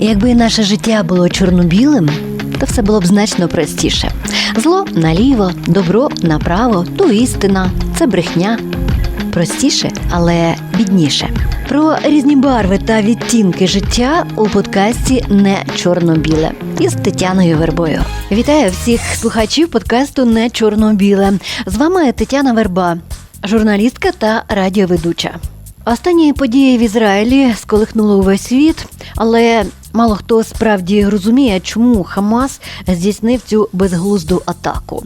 Якби наше життя було чорно-білим, то все було б значно простіше. Зло наліво, добро направо, то істина, це брехня. Простіше, але бідніше. Про різні барви та відтінки життя у подкасті Не чорно-біле із Тетяною Вербою. Вітаю всіх слухачів подкасту Не чорно-біле. З вами Тетяна Верба, журналістка та радіоведуча. Останні події в Ізраїлі сколихнули увесь світ, але мало хто справді розуміє, чому Хамас здійснив цю безглузду атаку.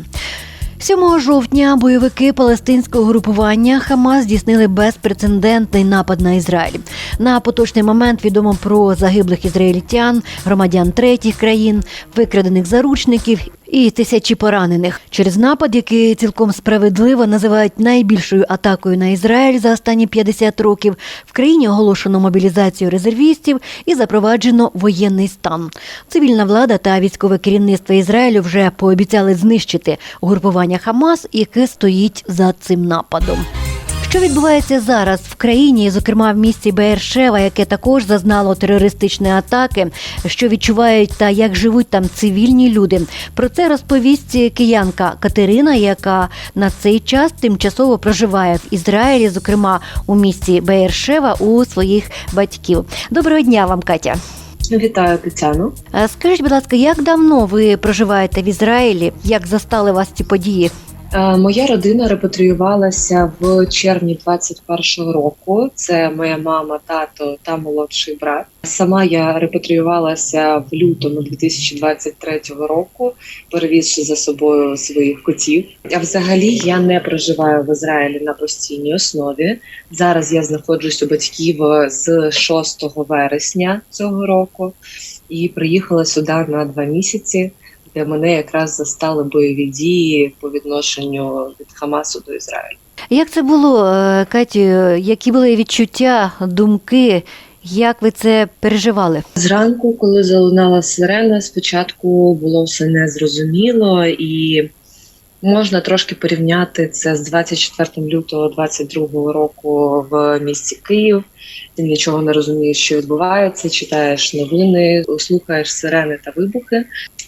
7 жовтня бойовики палестинського групування Хамас здійснили безпрецедентний напад на Ізраїль. На поточний момент відомо про загиблих ізраїльтян, громадян третіх країн, викрадених заручників і тисячі поранених через напад, який цілком справедливо називають найбільшою атакою на Ізраїль за останні 50 років. В країні оголошено мобілізацію резервістів і запроваджено воєнний стан. Цивільна влада та військове керівництво Ізраїлю вже пообіцяли знищити угрупування Хамас, яке стоїть за цим нападом. Що відбувається зараз в країні, зокрема в місті Бершева, яке також зазнало терористичної атаки, що відчувають та як живуть там цивільні люди? Про це розповість киянка Катерина, яка на цей час тимчасово проживає в Ізраїлі, зокрема у місті Бершева, у своїх батьків. Доброго дня вам, Катя. Вітаю Тетяну. Е, Скажіть, будь ласка, як давно ви проживаєте в Ізраїлі? Як застали вас ці події? Е, Моя родина репатріювалася в червні 21-го року. Це моя мама, тато та молодший брат. Сама я репатріювалася в лютому 2023 року, перевізши за собою своїх котів. А взагалі я не проживаю в Ізраїлі на постійній основі. Зараз я знаходжусь у батьків з 6 вересня цього року і приїхала сюди на два місяці. Де мене якраз застали бойові дії по відношенню від Хамасу до Ізраїлю. Як це було, е, Катю? Які були відчуття, думки? Як ви це переживали? Зранку, коли залунала сирена, спочатку було все незрозуміло, і можна трошки порівняти це з 24 лютого 22 року в місті Київ. Ти нічого не розумієш, що відбувається, читаєш новини, слухаєш сирени та вибухи.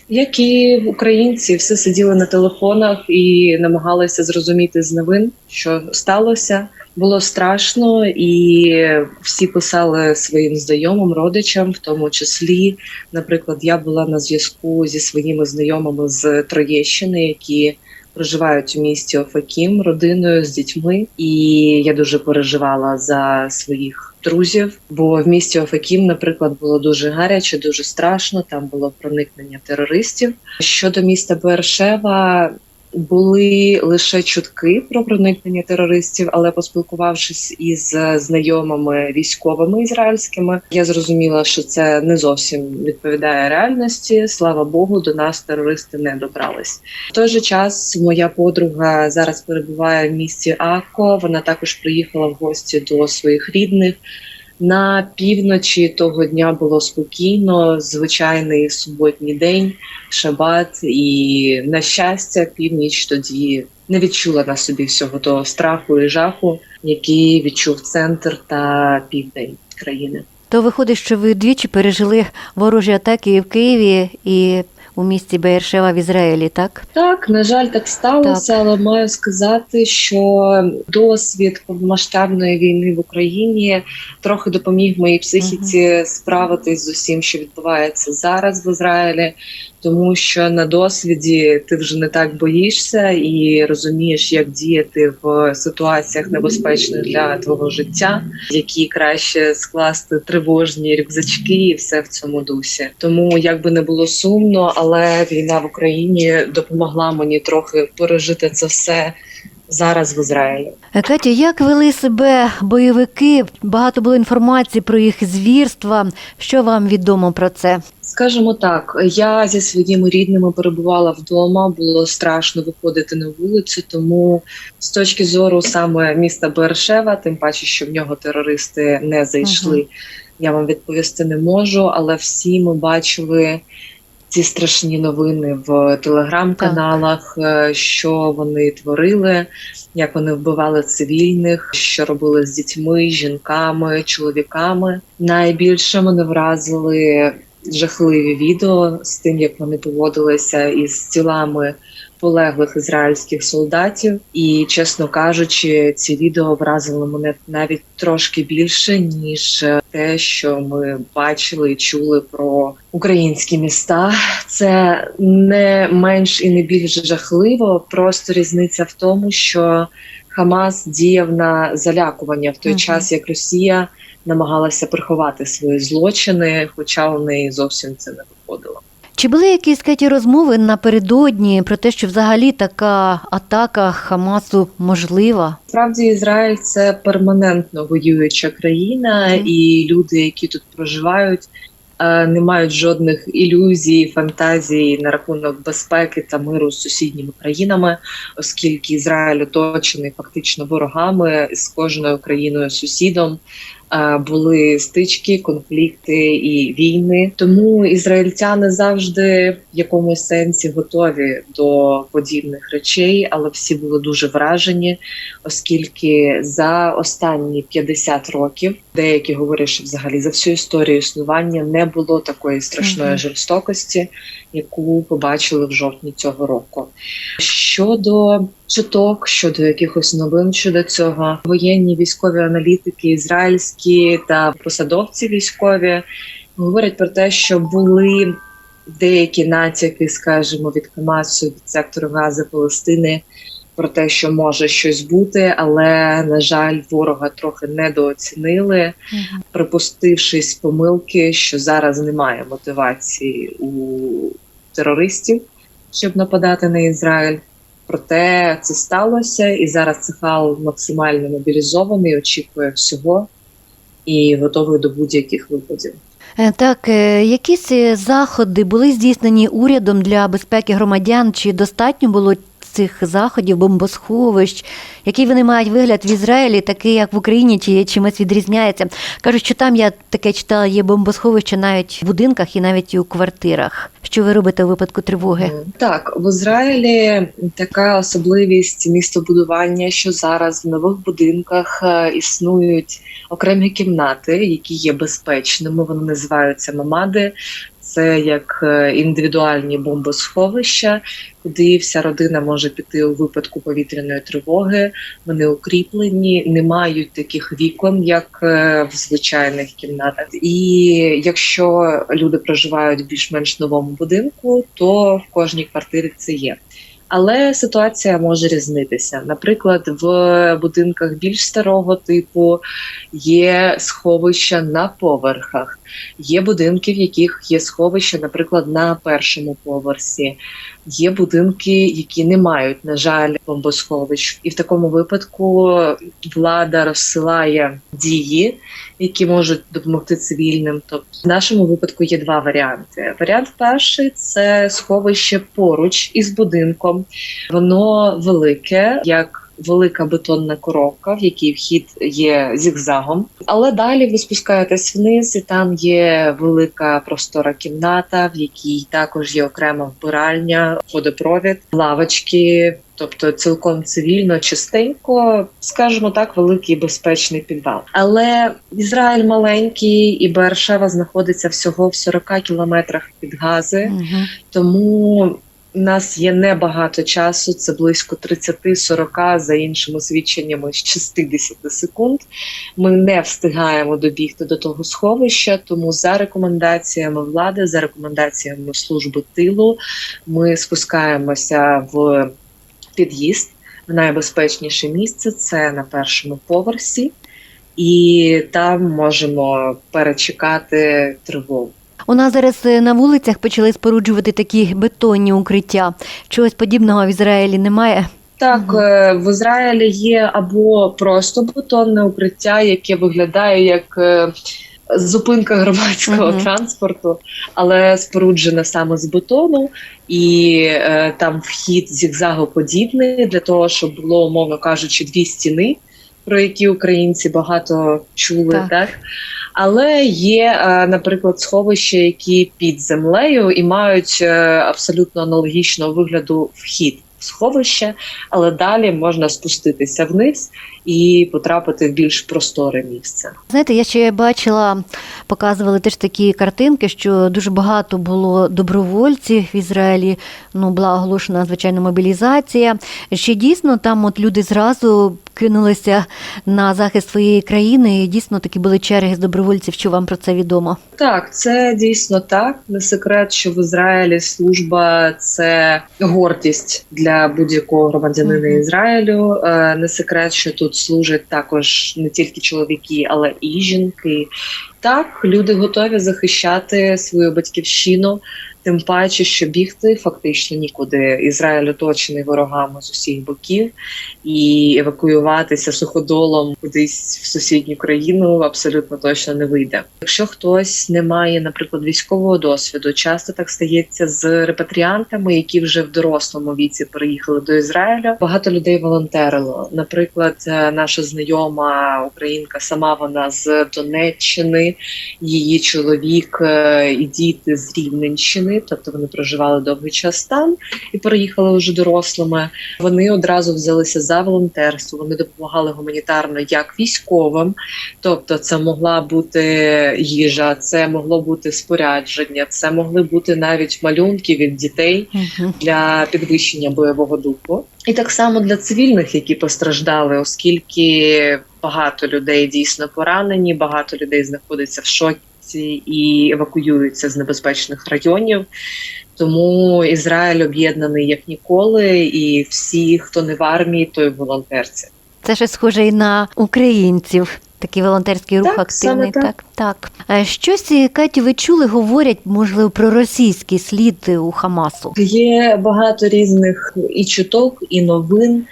Як і українці, все сиділи на телефонах і намагалися зрозуміти з новин, що сталося. Було страшно, і всі писали своїм знайомим, родичам, в тому числі, наприклад, я була на зв'язку зі своїми знайомими з Троєщини, які проживають у місті Офакім родиною з дітьми, і я дуже переживала за своїх друзів. Бо в місті Офакім, наприклад, було дуже гаряче, дуже страшно. Там було проникнення терористів. Щодо міста Бершева. Були лише чутки про проникнення терористів, але поспілкувавшись із знайомими військовими ізраїльськими, я зрозуміла, що це не зовсім відповідає реальності. Слава Богу, до нас терористи не добрались. В той же час моя подруга зараз перебуває в місті Акко. Вона також приїхала в гості до своїх рідних. На півночі того дня було спокійно, звичайний суботній день, шабат, і на щастя, північ тоді не відчула на собі всього того страху і жаху, який відчув центр та південь країни. То виходить, що ви двічі пережили ворожі атаки і в Києві і у місті Беєршева в Ізраїлі, так? Так, на жаль, так сталося, але маю сказати, що досвід повномасштабної війни в Україні трохи допоміг моїй психіці справитись з усім, що відбувається зараз в Ізраїлі, тому що на досвіді ти вже не так боїшся і розумієш, як діяти в ситуаціях небезпечних для твого життя, які краще скласти тривожні рюкзачки, і все в цьому дусі. Тому як би не було сумно, але війна в Україні допомогла мені трохи пережити це все зараз в Ізраїлі. Е, Катя, як вели себе бойовики? Багато було інформації про їх звірства. Що вам відомо про це? Скажімо так, я зі своїми рідними перебувала вдома, було страшно виходити на вулицю. Тому з точки зору саме міста Бершева, тим паче, що в нього терористи не зайшли, Мгм. я вам відповісти не можу. Але всі ми бачили ці страшні новини в телеграм-каналах, е, що вони творили, як вони вбивали цивільних, що робили з дітьми, жінками, чоловіками. Найбільше мене вразили жахливі відео з тим, як вони поводилися із тілами полеглих ізраїльських солдатів. І, чесно кажучи, ці відео вразили мене навіть трошки більше, ніж те, що ми бачили і чули про українські міста. Це не менш і не більш жахливо. Просто різниця в тому, що Хамас діяв на залякування в той Мгм. час, як Росія намагалася приховати свої злочини, хоча у неї зовсім це не виходило. Чи були якісь Кеті, розмови напередодні про те, що взагалі така атака Хамасу можлива? Справді Ізраїль це перманентно воююча країна, Мгм. і люди, які тут проживають, е, не мають жодних ілюзій, фантазій на рахунок безпеки та миру з сусідніми країнами, оскільки Ізраїль оточений фактично ворогами з кожною країною сусідом. Були стички, конфлікти і війни, тому ізраїльтяни завжди в якомусь сенсі готові до подібних речей, але всі були дуже вражені, оскільки за останні 50 років, деякі говорять, що взагалі за всю історію існування не було такої страшної Мгм. жорстокості, яку побачили в жовтні цього року. Щодо чуток, щодо якихось новин щодо цього, воєнні військові аналітики, ізраїльські та посадовці військові говорять про те, що були деякі натяки, скажімо, від Хамасу, від сектору Гази Палестини про те, що може щось бути, але на жаль, ворога трохи недооцінили, припустившись помилки, що зараз немає мотивації у терористів, щоб нападати на Ізраїль. Проте це сталося, і зараз Цехал максимально мобілізований, очікує всього і готовий до будь-яких випадів. Е, Так, е, якісь е, заходи були здійснені урядом для безпеки громадян? Чи достатньо було цих заходів, бомбосховищ? Який вони мають вигляд в Ізраїлі, такий як в Україні, чи чимось відрізняється? Кажуть, що там я таке читала, є бомбосховища навіть в будинках і навіть у квартирах. Що ви робите у випадку тривоги? Так, в Ізраїлі така особливість містобудування, що зараз в нових будинках е, існують окремі кімнати, які є безпечними. Вони називаються мамади. Це як е, індивідуальні бомбосховища, куди вся родина може піти у випадку повітряної тривоги. Вони укріплені, не мають таких вікон, як е, в звичайних кімнатах. І якщо люди проживають в більш-менш новому будинку, то в кожній квартирі це є. Але ситуація може різнитися. Наприклад, в будинках більш старого типу є сховища на поверхах, є будинки, в яких є сховища, наприклад, на першому поверсі. Є будинки, які не мають, на жаль, бомбосховищ, і в такому випадку влада розсилає дії, які можуть допомогти цивільним. Тобто, в нашому випадку є два варіанти. Варіант перший це сховище поруч із будинком. Воно велике, як велика бетонна коробка, в якій вхід є зігзагом. Але далі ви спускаєтесь вниз, і там є велика простора кімната, в якій також є окрема вбиральня, водопровід, лавочки. Тобто цілком цивільно, чистенько, скажімо так, великий безпечний підвал. Але Ізраїль маленький і Бершева знаходиться всього в 40 кілометрах від Гази. Мгм. Тому у нас є небагато часу, це близько 30-40, за іншими свідченнями 60 секунд. Ми не встигаємо добігти до того сховища, тому за рекомендаціями влади, за рекомендаціями служби тилу, ми спускаємося в під'їзд. В найбезпечніше місце це на першому поверсі, і там можемо перечекати тривогу. У нас зараз е, на вулицях почали споруджувати такі бетонні укриття. Чогось подібного в Ізраїлі немає. Так, е, в Ізраїлі є або просто бетонне укриття, яке виглядає як е, зупинка громадського Мгм. транспорту, але споруджена саме з бетону, і е, там вхід зігзагоподібний для того, щоб було, умовно кажучи, дві стіни, про які українці багато чули, Так. так. Але є, е, наприклад, сховища, які під землею і мають е, абсолютно аналогічного вигляду вхід. в сховище, але далі можна спуститися вниз і потрапити в більш просторе місце. Знаєте, я ще бачила, показували теж такі картинки, що дуже багато було добровольців в Ізраїлі. Ну, була оголошена звичайно мобілізація. Ще дійсно там от люди зразу кинулися на захист своєї країни. І дійсно такі були черги з добровольців. Що вам про це відомо? Так, це дійсно так. Не секрет, що в Ізраїлі служба це гордість для будь-якого громадянина Мгм. Ізраїлю. Е, Не секрет, що тут служать також не тільки чоловіки, але і жінки. Так, люди готові захищати свою батьківщину. Тим паче, що бігти фактично нікуди. Ізраїль оточений ворогами з усіх боків, і евакуюватися суходолом кудись в сусідню країну абсолютно точно не вийде. Якщо хтось не має, наприклад, військового досвіду, часто так стається з репатріантами, які вже в дорослому віці переїхали до Ізраїлю. Багато людей волонтерило. Наприклад, е, наша знайома українка, сама вона з Донеччини, її чоловік е, і діти з Рівненщини, тобто вони проживали довгий час там і переїхали вже дорослими. Вони одразу взялися за волонтерство. Вони допомагали гуманітарно як військовим, тобто це могла бути їжа, це могло бути спорядження, це могли бути навіть малюнки від дітей для підвищення бойового духу, і так само для цивільних, які постраждали, оскільки багато людей дійсно поранені, багато людей знаходиться в і евакуюються з небезпечних районів. Тому Ізраїль об'єднаний як ніколи, і всі, хто не в армії, той в волонтерці. Це ж схоже і на українців. Такий волонтерський рух Так, активний. саме так. так, так. Е, Щось, Каті, ви чули, говорять, можливо, про російський слід у Хамасу. Є багато різних і чуток, і новин.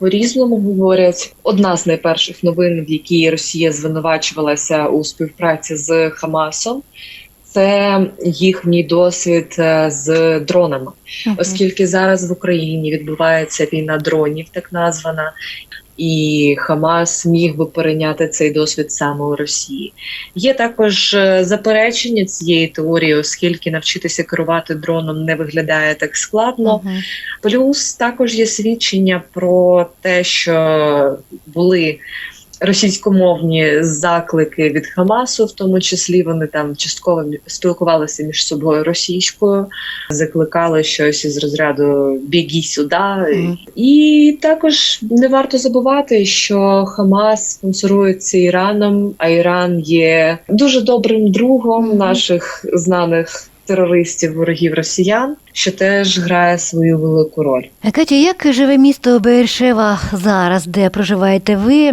По-різному говорять. Одна з найперших новин, в якій Росія звинувачувалася у співпраці з Хамасом, це їхній досвід е, з дронами. Оскільки зараз в Україні відбувається війна дронів, так названа, і Хамас міг би перейняти цей досвід саме у Росії. Є також е, заперечення цієї теорії, оскільки навчитися керувати дроном не виглядає так складно. Угу. Плюс також є свідчення про те, що були російськомовні заклики від Хамасу, в тому числі вони там частково спілкувалися між собою російською, закликали щось із розряду бігі сюди. Мгм. І також не варто забувати, що Хамас спонсорується Іраном, а Іран є дуже добрим другом Мгм. наших знаних терористів, ворогів росіян, що теж грає свою велику роль. Е, Катя, як живе місто Бершева зараз, де проживаєте ви?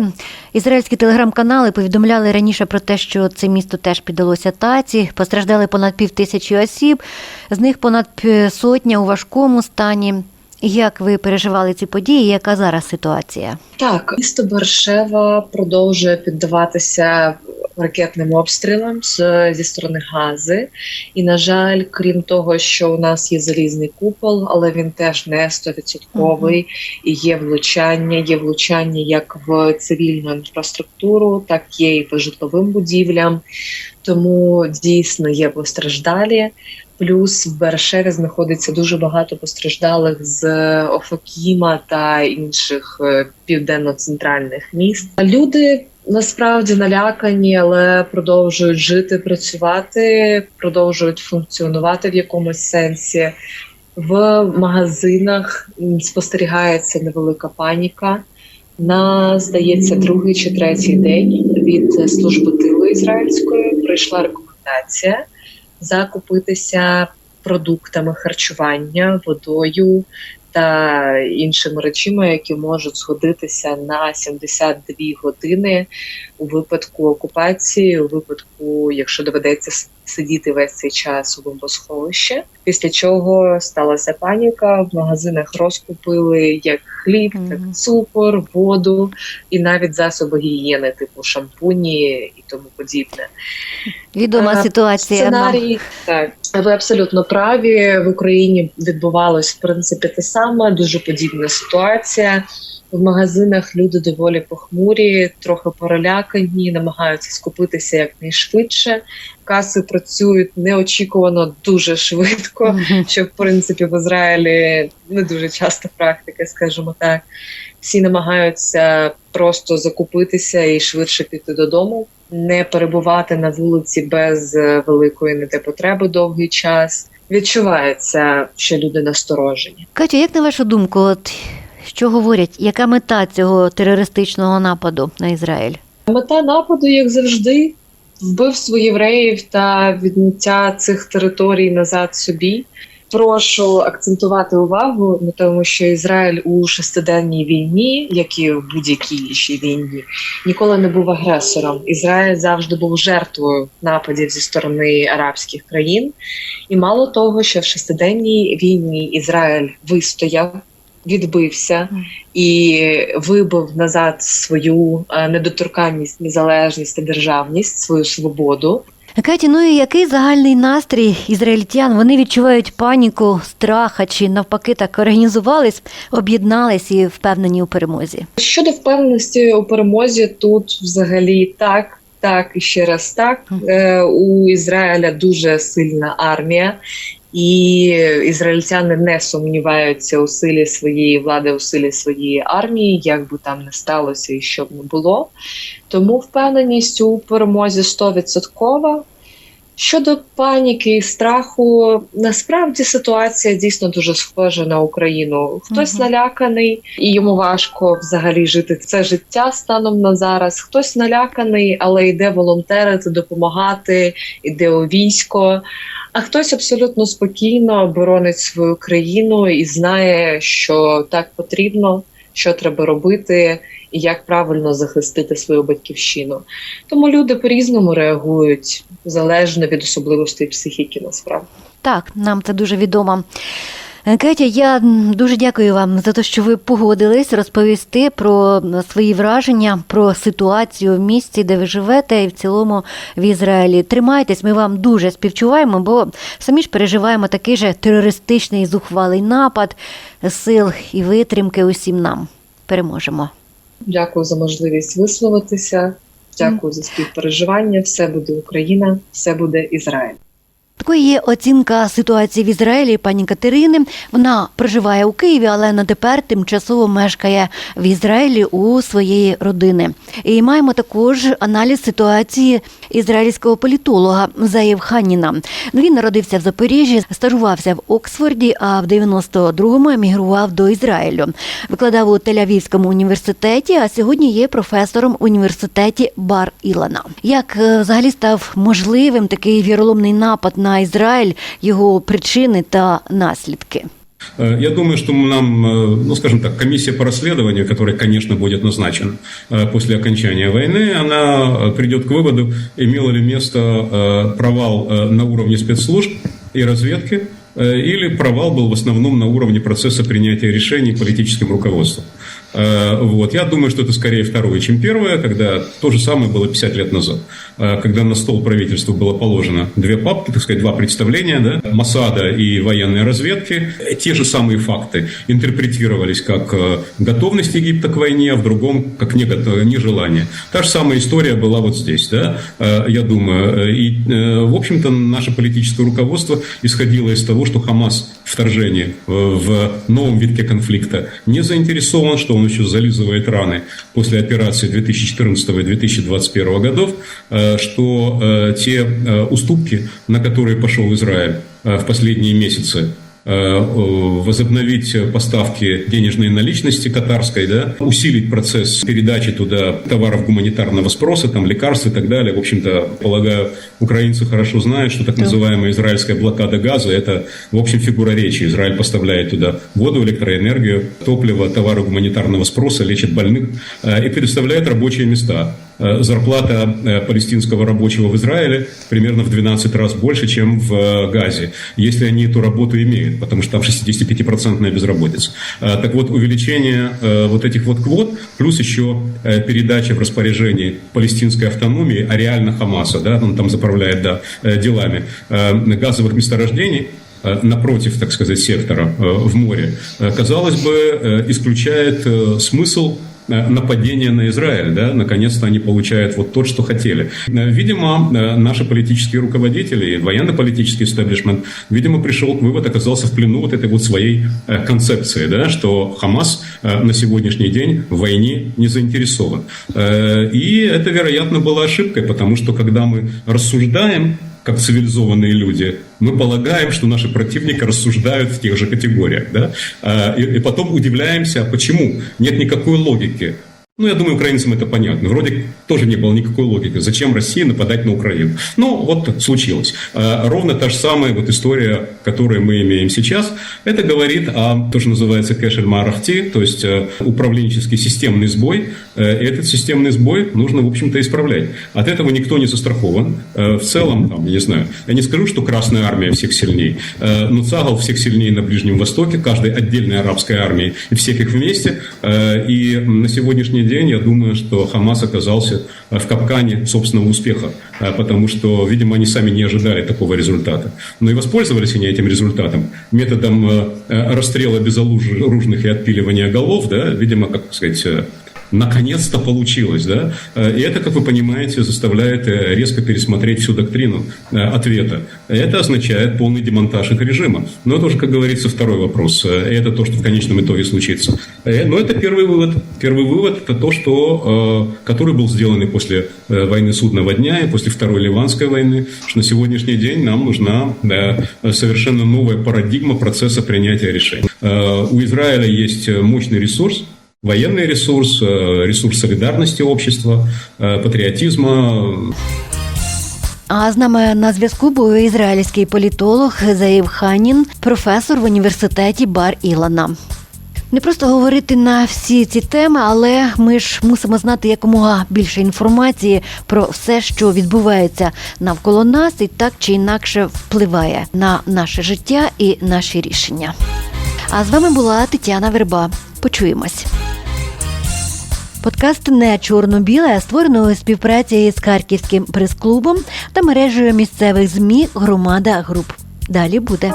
Ізраїльські телеграм-канали повідомляли раніше про те, що це місто теж піддалося таці. Постраждали понад пів тисячі осіб, з них понад сотня у важкому стані. Як ви переживали ці події? Яка зараз ситуація? Так, місто Бершева продовжує піддаватися ракетним обстрілам з, зі сторони Гази. І, на жаль, крім того, що у нас є залізний купол, але він теж не стовідсотковий. І є влучання, є влучання як в цивільну інфраструктуру, так є і по житловим будівлям. Тому дійсно є постраждалі. Плюс в Бершеві знаходиться дуже багато постраждалих з Офокіма та інших е, південно-центральних міст. Люди насправді налякані, але продовжують жити, працювати, продовжують функціонувати в якомусь сенсі. В магазинах спостерігається невелика паніка. На здається, другий чи третій день від служби тилу ізраїльської прийшла рекомендація закупитися продуктами харчування, водою та іншими речами, які можуть згодитися на 72 години у випадку окупації, у випадку, якщо доведеться сидіти весь цей час у бомбосховищі. Після чого сталася паніка, в магазинах розкупили як хліб, так цукор, воду і навіть засоби гігієни, типу шампуні і тому подібне. Відома Е, ситуація. Сценарій так ви абсолютно праві. В Україні відбувалось в принципі те саме, дуже подібна ситуація. В магазинах люди доволі похмурі, трохи перелякані, намагаються скупитися якнайшвидше. Каси працюють неочікувано дуже швидко, що в принципі в Ізраїлі не дуже часто практика, скажімо так. Всі намагаються просто закупитися і швидше піти додому, не перебувати на вулиці без е, великої не те потреби довгий час. Відчувається, що люди насторожені. Катя, як на вашу думку, от що говорять, яка мета цього терористичного нападу на Ізраїль? Мета нападу, як завжди, вбивство євреїв та відняття цих територій назад собі. Прошу акцентувати увагу на тому, що Ізраїль у шестиденній війні, як і в будь-якій іншій війні, ніколи не був агресором. Ізраїль завжди був жертвою нападів зі сторони арабських країн. І мало того, що в шестиденній війні Ізраїль вистояв, відбився і вибив назад свою е, недоторканність, незалежність та державність, свою свободу. Каті, ну і який загальний настрій ізраїльтян? Вони відчувають паніку, страх, а чи навпаки так організувались, об'єднались і впевнені у перемозі. Щодо впевненості у перемозі, тут взагалі так, так і ще раз так. Е, у Ізраїля дуже сильна армія, і ізраїльтяни не сумніваються у силі своєї влади, у силі своєї армії, як би там не сталося і що б не було. Тому впевненість у перемозі 100%. Щодо паніки і страху, насправді ситуація дійсно дуже схожа на Україну. Хтось Мгм. наляканий, і йому важко взагалі жити це життя станом на зараз. Хтось наляканий, але йде волонтерити, допомагати, йде у військо. А хтось абсолютно спокійно боронить свою країну і знає, що так потрібно, що треба робити, і як правильно захистити свою батьківщину. Тому люди по-різному реагують залежно від особливостей психіки, насправді. Так, нам це дуже відомо. Е, Кетя, я дуже дякую вам за те, що ви погодились розповісти про свої враження, про ситуацію в місті, де ви живете, і в цілому в Ізраїлі. Тримайтесь, ми вам дуже співчуваємо, бо самі ж переживаємо такий же терористичний зухвалий напад сил і витримки усім нам. Переможемо. Дякую за можливість висловитися. Дякую за співпереживання. Все буде Україна, все буде Ізраїль. Такою є оцінка ситуації в Ізраїлі пані Катерини. Вона проживає у Києві, але на тепер тимчасово мешкає в Ізраїлі у своєї родини. І маємо також аналіз ситуації ізраїльського політолога Заєв Ханіна. Ну, Він народився в Запоріжжі, стажувався в Оксфорді, а в 92-му емігрував до Ізраїлю. Викладав у Тель-Авівському університеті, а сьогодні є професором в університеті Бар Ілана. Як е, взагалі став можливим такий віроломний напад на Ізраїль, його причини та наслідки? Э, Я думаю, что нам, э, ну, скажем так, комиссия по расследованию, которая, конечно, будет назначена э, после окончания войны, она э, придет к выводу, имело ли место э, провал э, на уровне спецслужб и разведки, э, или провал был в основном на уровне процесса принятия решений политическим руководством. Э, Вот. Я думаю, что это скорее второе, чем первое, когда то же самое было 50 лет назад, э, когда на стол правительства было положено две папки, так сказать, два представления, да, Масада и военной разведки. Те же самые факты интерпретировались как э, готовность Египта к войне, а в другом как нежелание. Та же самая история была вот здесь, да, я думаю. И, в общем-то, наше политическое руководство исходило из того, что Хамас вторжение э, в новом витке конфликта не заинтересован, что он еще зализывает раны после операции 2014 и 2021 годов, э, что э, те э, уступки, на которые пошел Израиль э, в последние месяцы, э, э, возобновить поставки денежной наличности катарской, да, усилить процесс передачи туда товаров гуманитарного спроса, там лекарств и так далее. В общем-то, полагаю, украинцы хорошо знают, что так называемая израильская блокада газа – это, в общем, фигура речи. Израиль поставляет туда воду, электроэнергию, топливо, товары гуманитарного спроса, лечит больных э, и предоставляет рабочие места. Э, Зарплата э, палестинского рабочего в Израиле примерно в 12 раз больше, чем в э, Газе, если они эту работу имеют, потому что там 65% безработица. Так вот, увеличение вот этих вот квот, плюс еще передача в распоряжении палестинской автономии, а реально Хамаса, да, он там заправляет да, делами газовых месторождений, напротив, так сказать, сектора в море, казалось бы, исключает смысл нападения на Израиль, да, наконец-то они получают вот то, что хотели. Э, Видимо, э, наши политические руководители и военно-политический истеблишмент, видимо, пришел к выводу, оказался в плену вот этой вот своей э, концепции, да, что Хамас э, на сегодняшний день в войне не заинтересован. Э, И это, вероятно, была ошибкой, потому что когда мы рассуждаем, как цивилизованные люди, мы полагаем, что наши противники рассуждают в тех же категориях. Да? И, и потом удивляемся, почему нет никакой логики. Ну, я думаю, украинцам это понятно. Вроде тоже не было никакой логики. Зачем России нападать на Украину? Ну, вот случилось. А, Ровно та же самая вот история, которую мы имеем сейчас. Это говорит о то, что называется кэшель марахти, то есть э, управленческий системный сбой. Э, И этот системный сбой нужно, в общем-то, исправлять. От этого никто не застрахован. Э, В целом, там, я не знаю, я не скажу, что Красная Армия всех сильней, но Цагал всех сильнее на Ближнем Востоке, каждой отдельной арабской армии, и всех их вместе. И на сегодняшний день я думаю, что Хамас оказался э, в капкане собственного успеха, э, потому что, видимо, они сами не ожидали такого результата. Но и воспользовались они этим результатом методом э, э, расстрела безоружных и отпиливания голов, да, видимо, как сказать, э, наконец-то получилось, да, Э, и это, как вы понимаете, заставляет э, резко пересмотреть всю доктрину э, ответа. Это означает полный демонтаж их режима. Но это уже, как говорится, второй вопрос. Это то, что в конечном итоге случится. Но это первый вывод. Первый вывод – это то, что, который был сделан после войны Судного дня, и после Второй Ливанской войны, что на сегодняшний день нам нужна э, совершенно новая парадигма процесса принятия решений. У Израиля есть мощный ресурс, военный ресурс, э, ресурс солидарности общества, э, патриотизма. А з нами на зв'язку був ізраїльський політолог Заїв Ханін, професор в університеті Бар Ілана. Не просто говорити на всі ці теми, але ми ж мусимо знати якомога більше інформації про все, що відбувається навколо нас, і так чи інакше впливає на наше життя і наші рішення. А з вами була Тетяна Верба. Почуємось. Подкаст не чорно-біле, створено у співпраці з Харківським прес-клубом та мережею місцевих змі Громада Груп. Далі буде.